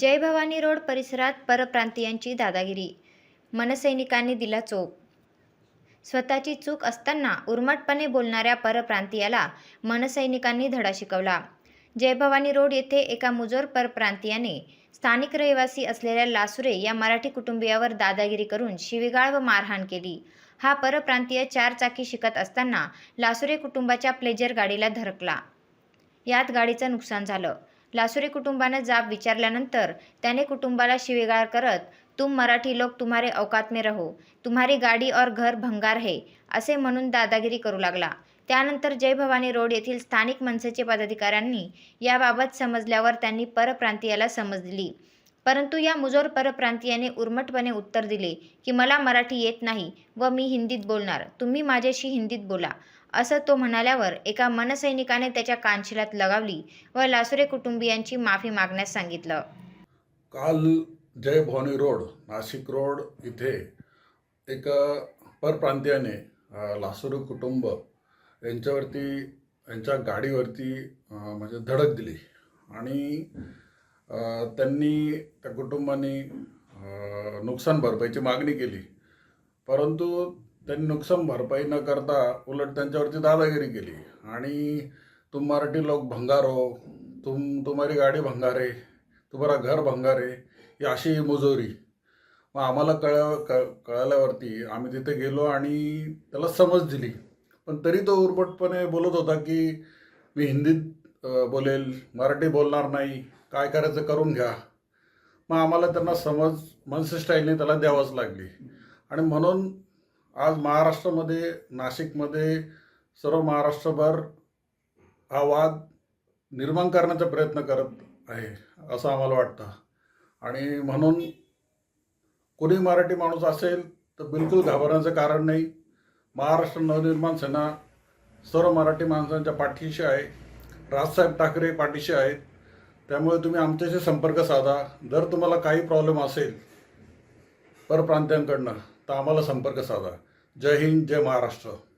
जय Bhavani road परिसरात परप्रांतीयांची दादागिरी. मनसैनिकांनी दिला चोप. स्वतःची चूक असताना उर्मटपणे बोलणाऱ्या परप्रांतीयाला मनसैनिकांनी धडा शिकवला. जय भवानी रोड येथे एका मुजोर परप्रांतीयाने स्थानिक रहिवासी असलेल्या लासुरे या मराठी कुटुंबियावर दादागिरी करून शिवीगाळ व मारहाण केली. हा परप्रांतीय चार चाकी शिकत असताना लासुरे कुटुंबाच्या प्लेजर गाडीला धडकला. यात गाडीचं नुकसान झालं. लासुरे कुटुंबानं जाब विचारल्यानंतर त्याने कुटुंबाला शिवेगाळ करत तुम मराठी लोक तुम्हारे औकात में रहो तुम्हारी गाडी और घर भंगार है असे म्हणून दादागिरी करू लागला. त्यानंतर जय भवानी रोड येथील स्थानिक मनसेचे पदाधिकाऱ्यांनी याबाबत समजल्यावर त्यांनी परप्रांतीयाला समज दिली. परंतु या मुजोर परप्रांतीयाने उर्मटपणे उत्तर दिले की मला मराठी येत नाही व मी हिंदीत बोलणार. तुम्ही माझ्याशी हिंदीत बोला. असं तो म्हणाल्यावर एका मनसैनिकाने त्याच्या कानशिलात लगावली व लासुरे कुटुंबियांची माफी मागण्यास सांगितलं. काल जय भवानी रोड नाशिक रोड इथे एक परप्रांतीयाने लासुरे कुटुंब यांच्यावरती यांच्या गाडीवरती म्हणजे धडक दिली. आणि त्यांनी त्या कुटुंबाने नुकसान भरपाईची मागणी केली. परंतु त्यांनी नुकसान भरपाई न करता उलट त्यांच्यावरती दादागिरी केली. आणि तुम मराठी लोक भंगार हो तुम तुम्हारी गाडी भंगारे तुम्हाला घर भंगारे ही अशी मुजोरी. मग आम्हाला कळ कळाल्यावरती कळल्यावरती आम्ही तिथे गेलो आणि त्याला समज दिली. पण तरी तो उरपटपणे बोलत होता की मी हिंदीत बोलेल मराठी बोलणार नाही काय करायचं करून घ्या. मग आम्हाला त्यांना समज मनसिस्टाईलने त्याला द्यावंच लागली. आणि म्हणून आज महाराष्ट्रामध्ये नाशिकमध्ये सर्व महाराष्ट्रभर हा वाद निर्माण करण्याचा प्रयत्न करत आहे असं आम्हाला वाटतं. आणि म्हणून कोणी मराठी माणूस असेल तर बिलकुल घाबरण्याचं कारण नाही. महाराष्ट्र नवनिर्माण सेना सर्व मराठी माणसांच्या पाठीशी आहे. राजसाहेब ठाकरे पाठीशी आहेत. त्यामुळे तुम्ही आमच्याशी संपर्क साधा. जर तुम्हाला काही प्रॉब्लेम असेल परप्रांत्यांकडनं तर आम्हाला संपर्क साधा. जय हिंद जय महाराष्ट्र.